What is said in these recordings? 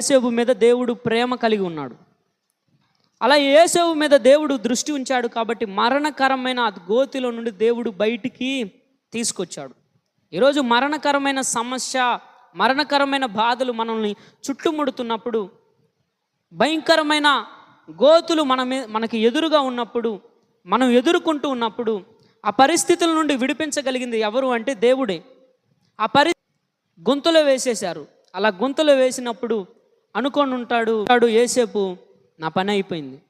ఏసేవు మీద దేవుడు ప్రేమ కలిగి ఉన్నాడు. అలా ఏసేవు మీద దేవుడు దృష్టి ఉంచాడు కాబట్టి మరణకరమైన ఆ గోతిలో నుండి దేవుడు బయటికి తీసుకొచ్చాడు. ఈరోజు మరణకరమైన సమస్య మరణకరమైన బాధలు మనల్ని చుట్టుముడుతున్నప్పుడు భయంకరమైన గోతులు మన మనకి ఎదురుగా ఉన్నప్పుడు మనం ఎదుర్కొంటూ ఉన్నప్పుడు ఆ పరిస్థితుల నుండి విడిపించగలిగింది ఎవరు అంటే దేవుడే. ఆ పరి గొంతులో వేసేశారు. అలా గొంతులో వేసినప్పుడు అనుకొని ఉంటాడు ఉంటాడు ఏసేపు నా పని అయిపోయింది.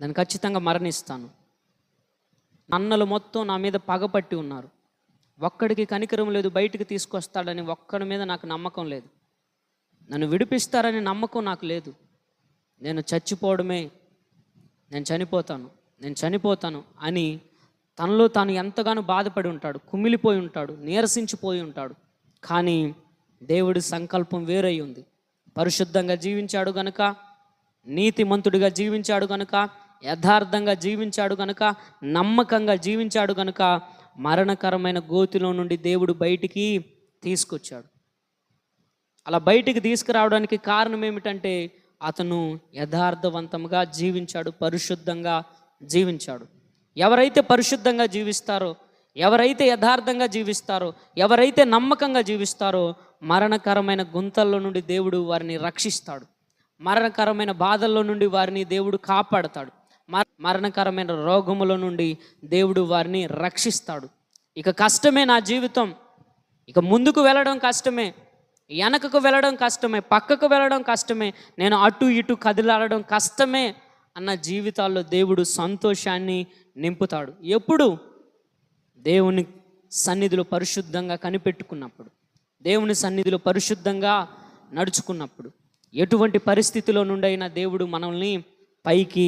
నేను ఖచ్చితంగా మరణిస్తాను. అన్నలు మొత్తం నా మీద పగపట్టి ఉన్నారు. ఒక్కడికి కనికరం లేదు బయటికి తీసుకొస్తాడని ఒక్కడి మీద నాకు నమ్మకం లేదు. నన్ను విడిపిస్తారని నమ్మకం నాకు లేదు. నేను చచ్చిపోవడమే నేను చనిపోతాను నేను చనిపోతాను అని తనలో తాను ఎంతగానో బాధపడి ఉంటాడు కుమిలిపోయి ఉంటాడు నీరసించిపోయి ఉంటాడు. కానీ దేవుడి సంకల్పం వేరై ఉంది. పరిశుద్ధంగా జీవించాడు గనుక నీతిమంతుడిగా జీవించాడు గనుక యథార్థంగా జీవించాడు గనుక నమ్మకంగా జీవించాడు గనుక మరణకరమైన గోతిలో నుండి దేవుడు బయటికి తీసుకొచ్చాడు. అలా బయటికి తీసుకురావడానికి కారణం ఏమిటంటే అతను యథార్థవంతంగా జీవించాడు పరిశుద్ధంగా జీవించాడు. ఎవరైతే పరిశుద్ధంగా జీవిస్తారో ఎవరైతే యథార్థంగా జీవిస్తారో ఎవరైతే నమ్మకంగా జీవిస్తారో మరణకరమైన గుంతల్లో నుండి దేవుడు వారిని రక్షిస్తాడు. మరణకరమైన బాధల్లో నుండి వారిని దేవుడు కాపాడతాడు. మర- మరణకరమైన రోగముల నుండి దేవుడు వారిని రక్షిస్తాడు. ఇక కష్టమే నా జీవితం. ఇక ముందుకు వెళ్ళడం కష్టమే. వెనకకు వెళ్ళడం కష్టమే. పక్కకు వెళ్ళడం కష్టమే. నేను అటు ఇటు కదిలాడడం కష్టమే అన్న జీవితాల్లో దేవుడు సంతోషాన్ని నింపుతాడు. ఎప్పుడు? దేవుని సన్నిధిలో పరిశుద్ధంగా కనిపెట్టుకున్నప్పుడు దేవుని సన్నిధిలో పరిశుద్ధంగా నడుచుకున్నప్పుడు ఎటువంటి పరిస్థితిలో నుండైనా దేవుడు మనల్ని పైకి